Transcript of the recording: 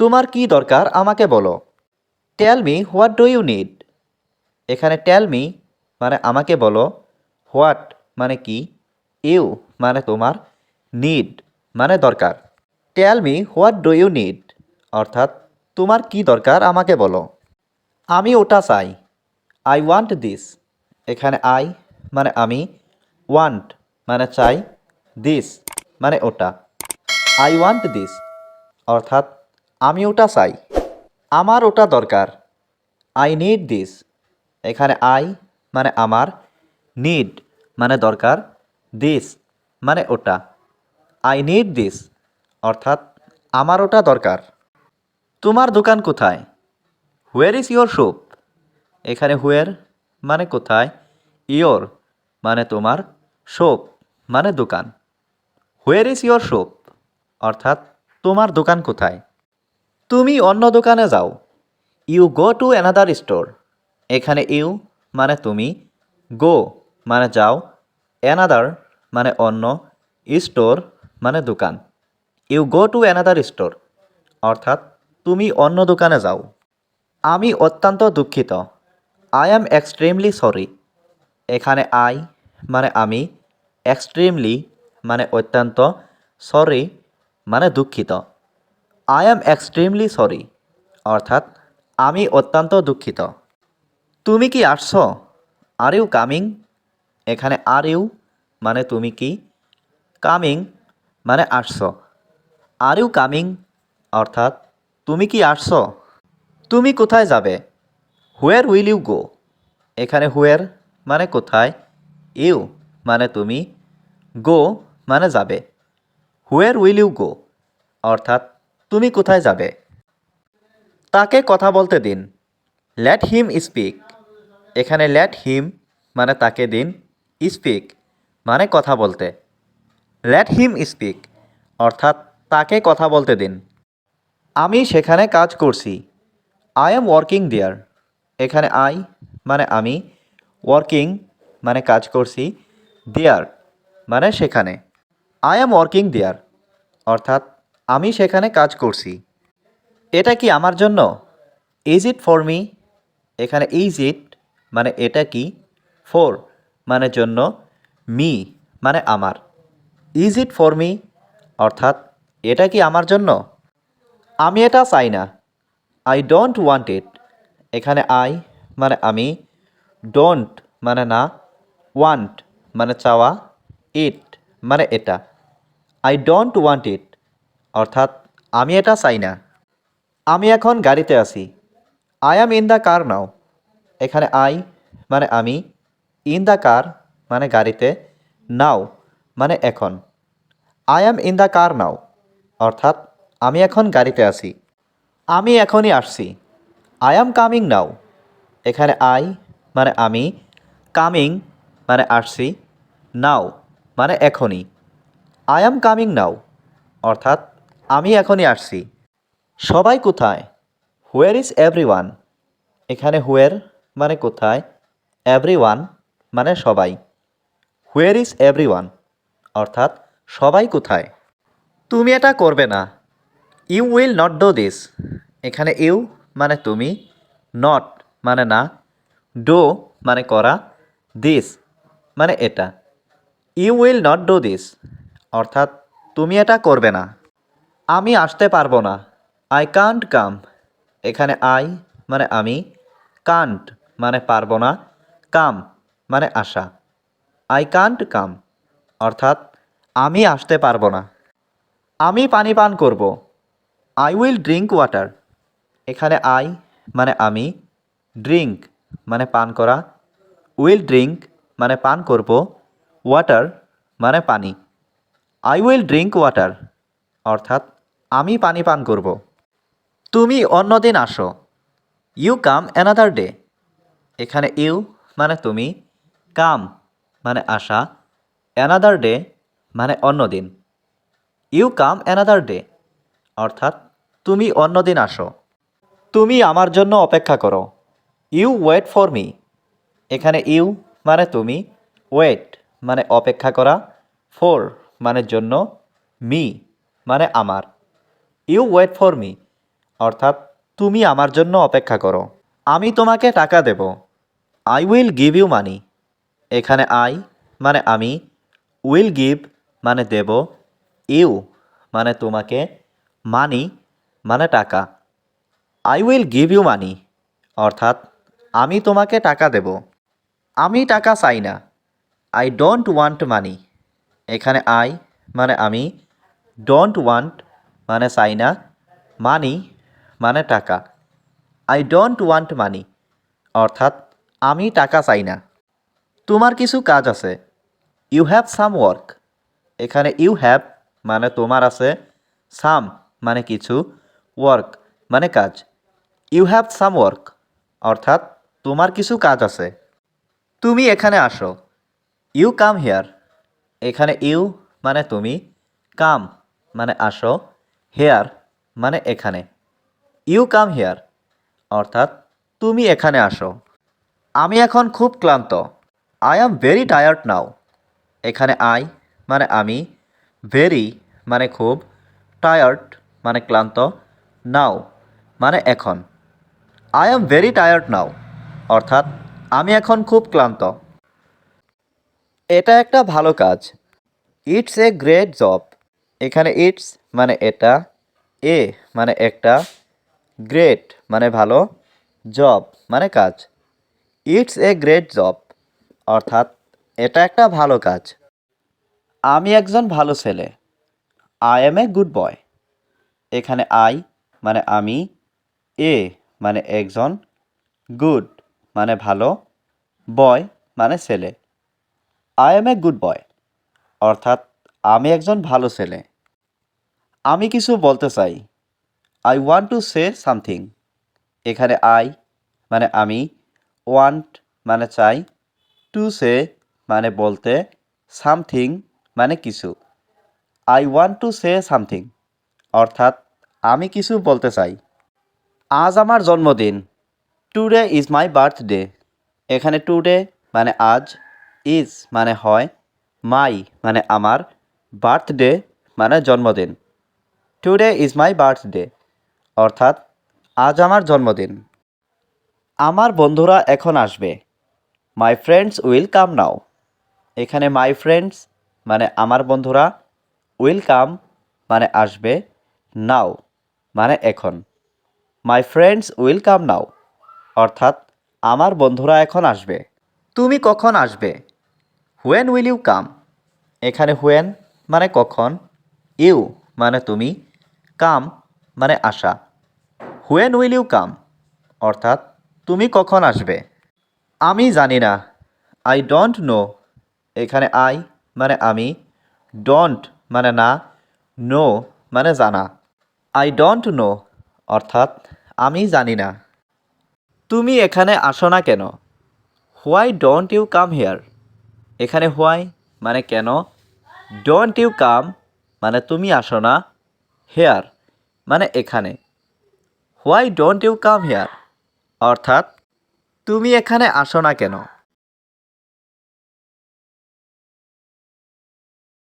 তোমার কি দরকার? আমাকে বলো। Tell me what do you need এখানে টেল মি মানে আমাকে বলো। হোয়াট মানে কি? ইউ মানে তোমার নিড মানে দরকার। Tell me what do you need অর্থাৎ তোমার কি দরকার? আমাকে বলো। আমি ওটা চাই। আই ওয়ান্ট দিস এখানে আই মানে আমি। ওয়ান্ট মানে চাই। দিস মানে ওটা। আই ওয়ান্ট দিস অর্থাৎ আমি ওটা চাই। আমার ওটা দরকার। আই নিড দিস এখানে আই মানে আমার। নিড মানে দরকার। দিস মানে ওটা। আই নিড দিস অর্থাৎ আমার ওটা দরকার। তোমার দোকান কোথায়? হুয়ার ইজ ইয়োর শপ এখানে হুয়ার মানে কোথায়? ইয়োর মানে তোমার শপ মানে দোকান। হুয়ার ইজ ইয়োর শপ অর্থাৎ তোমার দোকান কোথায়? তুমি অন্য দোকানে যাও। You go to another store এখানে ইউ মানে তুমি গো মানে যাও অ্যানাদার মানে অন্য স্টোর মানে দোকান। You go to another store অর্থাৎ তুমি অন্য দোকানে যাও। আমি অত্যন্ত দুঃখিত। আই অ্যাম এক্সট্রিমলি সরি এখানে আই মানে আমি এক্সট্রিমলি মানে অত্যন্ত সরি মানে দুঃখিত। আই অ্যাম এক্সট্রিমলি সরি অর্থাৎ, আমি অত্যন্ত দুঃখিত। তুমি কি আসছো? আর ইউ কামিং এখানে আর ইউ মানে তুমি কি? কামিং মানে আসছো। আর ইউ কামিং অর্থাৎ, তুমি কি আসছো? তুমি কোথায় যাবে? হুয়ার উইল ইউ গো এখানে হুয়ার মানে কোথায়? ইউ মানে তুমি। গো মানে যাবে। হুয়ার উইল ইউ গো অর্থাৎ তুমি কোথায় যাবে? তাকে কথা বলতে দিন। লেট হিম স্পিক এখানে লেট হিম মানে তাকে দিন। স্পিক মানে কথা বলতে। লেট হিম স্পিক অর্থাৎ তাকে কথা বলতে দিন। আমি সেখানে কাজ করছি। আই এম ওয়ার্কিং দেয়ার এখানে আই মানে আমি। ওয়ার্কিং মানে কাজ করছি। দেয়ার মানে সেখানে। আই এম ওয়ার্কিং দেয়ার অর্থাৎ আমি সেখানে কাজ করছি। এটা কি আমার জন্য? ইজ ইট ফর মি এখানে ইজ ইট মানে এটা কি? ফর মানে জন্য মি মানে আমার। ইজ ইট ফর মি অর্থাৎ এটা কি আমার জন্য? আমি এটা চাই না। আই ডোন্ট ওয়ান্ট ইট এখানে আই মানে আমি। ডোন্ট মানে না। ওয়ান্ট মানে চাওয়া। ইট মানে এটা। আই ডোন্ট ওয়ান্ট ইট অর্থাৎ, আমি এটা চাই না। আমি এখন গাড়িতে আছি। I am in the car now এখানে আই মানে আমি ইন দ্য কার মানে গাড়িতে নাও মানে এখন। I am in the car now অর্থাৎ, আমি এখন গাড়িতে আছি। আমি এখনই আসছি। আই অ্যাম কামিং নাও এখানে আই মানে আমি কামিং মানে আসছি নাও মানে এখনই। আই অ্যাম কামিং নাও অর্থাৎ আমি এখনই আসছি। সবাই কোথায়? হুয়ার ইজ এভরি ওয়ান এখানে হুয়ার মানে কোথায়? এভরি ওয়ান মানে সবাই। হুয়ার ইজ এভরি ওয়ান অর্থাৎ সবাই কোথায়? তুমি এটা করবে না। You will not do this এখানে ইউ মানে তুমি নট মানে না। ডো মানে করা। দিস মানে এটা। You will not do this অর্থাৎ তুমি এটা করবে না। আমি আসতে পারব না। আই কান্ট কাম এখানে আই মানে আমি। কান্ট মানে পারব না। কাম মানে আসা। আই কান্ট কাম অর্থাৎ আমি আসতে পারব না। আমি পানি পান করব। আই উইল ড্রিঙ্ক ওয়াটার এখানে আই মানে আমি। ড্রিঙ্ক মানে পান করা। উইল ড্রিঙ্ক মানে পান করব। ওয়াটার মানে পানি। আই উইল ড্রিঙ্ক ওয়াটার অর্থাৎ আমি পানি পান করব। তুমি অন্যদিন আসো। ইউ কাম অ্যানাদার ডে এখানে ইউ মানে তুমি কাম মানে আসা। অ্যানাদার ডে মানে অন্যদিন। ইউ কাম অ্যানাদার ডে অর্থাৎ তুমি অন্যদিন আসো। তুমি আমার জন্য অপেক্ষা করো। ইউ ওয়েট ফর মি এখানে ইউ মানে তুমি ওয়েট মানে অপেক্ষা করা। ফোর মানে জন্য মি মানে আমার। You wait for me. অর্থাৎ, তুমি আমার জন্য অপেক্ষা করো। আমি তোমাকে টাকা দেব। I will give you money. এখানে আই মানে আমি, উইল গিভ মানে দেব, ইউ মানে তোমাকে, মানি মানে টাকা। I will give you money. অর্থাৎ, আমি তোমাকে টাকা দেব। আমি টাকা চাই না। I don't want money. এখানে আই মানে আমি, ডোন্ট ওয়ান্ট মানে চাই না মানি মানে টাকা। আই ডোন্ট ওয়ান্ট মানি অর্থাৎ আমি টাকা চাই না। তোমার কিছু কাজ আছে। ইউ হ্যাভ সাম ওয়ার্ক এখানে ইউ হ্যাভ মানে তোমার আছে সাম মানে কিছু ওয়ার্ক মানে কাজ। ইউ হ্যাভ সাম ওয়ার্ক অর্থাৎ তোমার কিছু কাজ আছে। তুমি এখানে আসো। ইউ কাম হেয়ার এখানে ইউ মানে তুমি কাম মানে আসো। হেয়ার মানে এখানে। ইউ কাম হেয়ার, অর্থাৎ তুমি এখানে আসো। আমি এখন খুব ক্লান্ত। I am very tired now. এখানে আই মানে আমি, ভেরি মানে খুব, টায়ার্ড মানে ক্লান্ত, নাও মানে এখন। I am very tired now, অর্থাৎ আমি এখন খুব ক্লান্ত। এটা একটা ভালো কাজ। It's a great job. এখানে ইটস মানে এটা, এ মানে একটা, গ্রেট মানে ভালো, জব মানে কাজ। ইটস এ গ্রেট জব, অর্থাৎ এটা একটা ভালো কাজ। আমি একজন ভালো ছেলে, I am a good boy. এখানে আই মানে আমি, এ মানে একজন গুড মানে ভালো, বয় মানে ছেলে। I am a good boy, অর্থাৎ আমি একজন ভালো ছেলে। আমি কিছু বলতে চাই। I want to say something এখানে আই মানে আমি ওয়ান্ট মানে চাই টু সে মানে বলতে সামথিং মানে কিছু। I want to say something অর্থাৎ আমি কিছু বলতে চাই। আজ আমার জন্মদিন। টুডে ইজ মাই বার্থডে এখানে টুডে মানে আজ ইজ মানে হয় মাই মানে আমার বার্থডে মানে জন্মদিন। টুডে ইজ মাই বার্থডে অর্থাৎ আজ আমার জন্মদিন। আমার বন্ধুরা এখন আসবে। মাই ফ্রেন্ডস উইল কাম নাও এখানে মাই ফ্রেন্ডস মানে আমার বন্ধুরা উইল কাম মানে আসবে নাও মানে এখন। মাই ফ্রেন্ডস উইল কাম নাও অর্থাৎ আমার বন্ধুরা এখন আসবে। তুমি কখন আসবে? হোয়েন উইল ইউ কাম এখানে হোয়েন মানে কখন? ইউ মানে তুমি। কাম মানে আসা হোয়েন উইল ইউ কাম? অর্থাৎ তুমি কখন আসবে? আমি জানি না। I don't know. এখানে আই মানে আমি। ডোন্ট মানে না। নো মানে জানা। I don't know. অর্থাৎ আমি জানি না। তুমি এখানে আসো না কেন? Why don't you come here? এখানে হোয়াই মানে কেন? ডোন্ট ইউ কাম মানে তুমি আসো না। হেয়ার মানে এখানে। Why don't you come here অর্থাৎ, তুমি এখানে আসো না কেন?